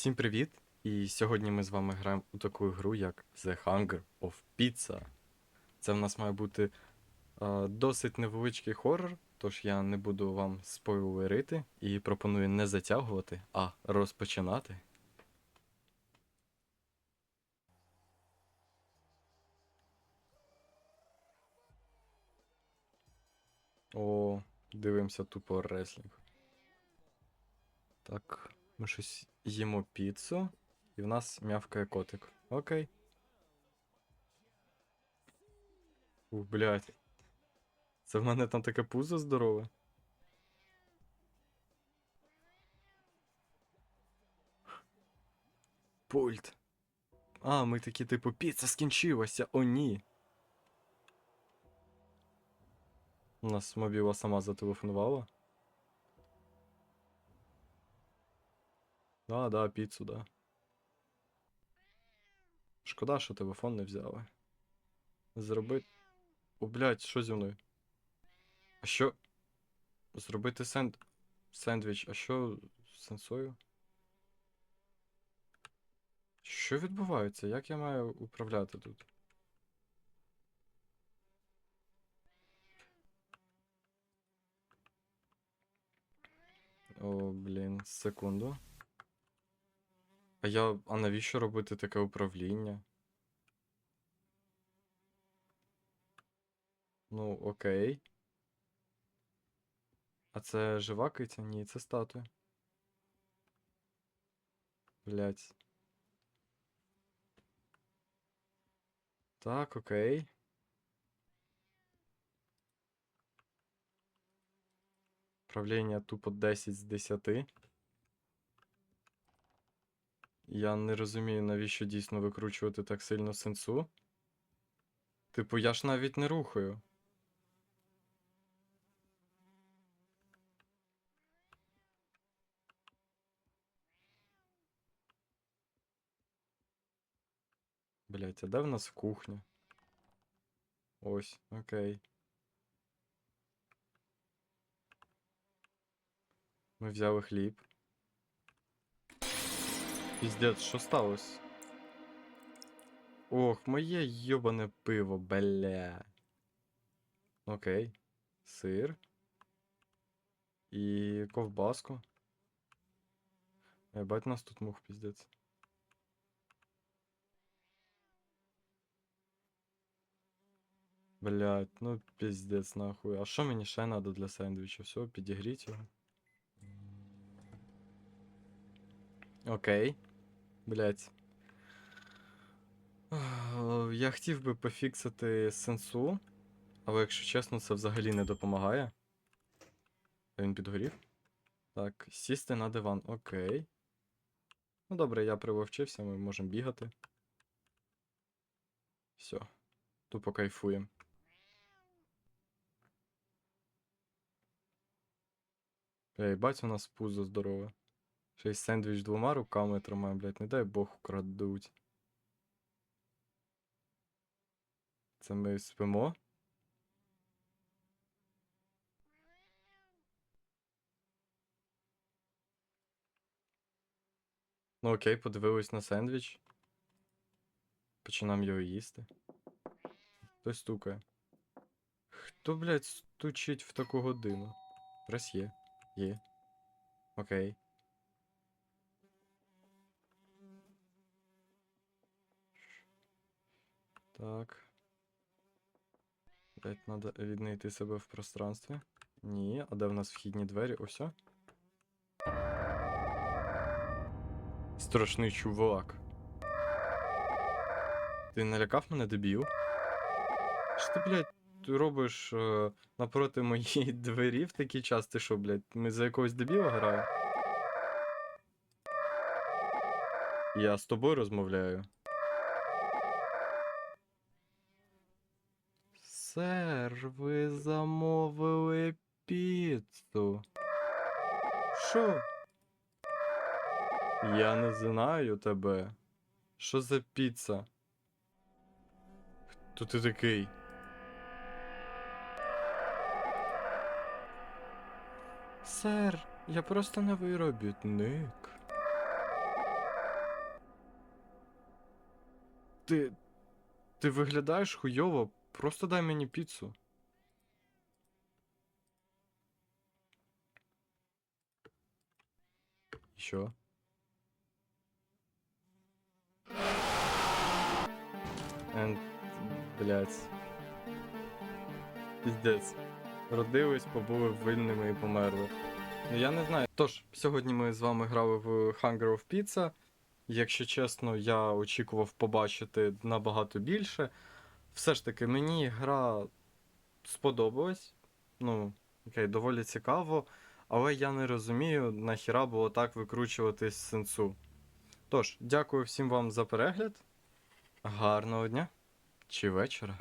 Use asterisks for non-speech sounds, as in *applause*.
Всім привіт! І сьогодні ми з вами граємо у таку гру, як The Hunger of Pizza. Це в нас має бути е, досить невеличкий хорор, тож я не буду вам спойлерити і пропоную не затягувати, а розпочинати. О, дивимося тупо реслінг. Так, ми щось їмо піцу, і в нас м'явкає котик. Окей. Ух, блядь. Це в мене там таке пузо здорове. Пульт. А, ми такі, типу, піца скінчилася, о ні. У нас мобіла сама зателефонувала. Да, да, піцу, да. Шкода, що телефон не взяли. Зроби. О, блядь, що зі мною? А що? Зробити сенд... сендвіч, а що з сенсою? Що відбувається? Як я маю управляти тут? О, блін, секунду. А я. А навіщо робити таке управління? Ну, окей. А це жива киця? Ні, це статуя. Блять. Так, окей. Управління тупо 10 з 10. Я не розумію, навіщо дійсно викручувати так сильно сенсу. Типу, я ж навіть не рухаю. Блять, а де в нас кухня? Ось, окей. Ми взяли хліб. Піздець, що сталося? Ох, моє йобане пиво, бля. Окей. Сир. І ковбаску. Ебать нас тут мух, піздець. Блять, ну піздець нахуй. А що мені ще надо для сендвіча? Все, підігріть його. Окей. Блять. Я хотів би пофіксити сенсу, але якщо чесно, це взагалі не допомагає. Він підгорів. Так, сісти на диван, окей. Ну добре, я привовчився, ми можемо бігати. Все. Тупо кайфуємо. Ей, бать, у нас пузо здорове. Ще й сендвіч двома руками тримає, блядь, не дай Бог украдуть. Це ми спимо? Ну окей, подивились на сендвіч. Починаємо його їсти. Хтось стукає. Хто, блядь, стучить в таку годину? Раз є. Є. Окей. Так. Блять, надо віднайти себе в пространстві. Ні, а де в нас вхідні двері? Ось. Страшний чувак. Ти налякав мене, дебіл? Що ти, блядь, робиш е, напроти моєї *laughs* двері в такий час? Ти що, блядь, ми за якогось дебіла граємо? Я з тобою розмовляю. Сер, ви замовили піцу. Що? Я не знаю тебе. Що за піца? Хто ти такий? Сер, я просто новий робітник. Ти. Ти виглядаєш хуйово, просто дай мені піцу. Що? And, блядь. Піздець. Родились, побули винними і померли. Ну я не знаю. Тож, сьогодні ми з вами грали в Hunger of Pizza. Якщо чесно, я очікував побачити набагато більше. Все ж таки, мені гра сподобалась. Ну, окей, доволі цікаво. Але я не розумію, нахіра було так викручуватись сенсу. Тож, дякую всім вам за перегляд. Гарного дня чи вечора.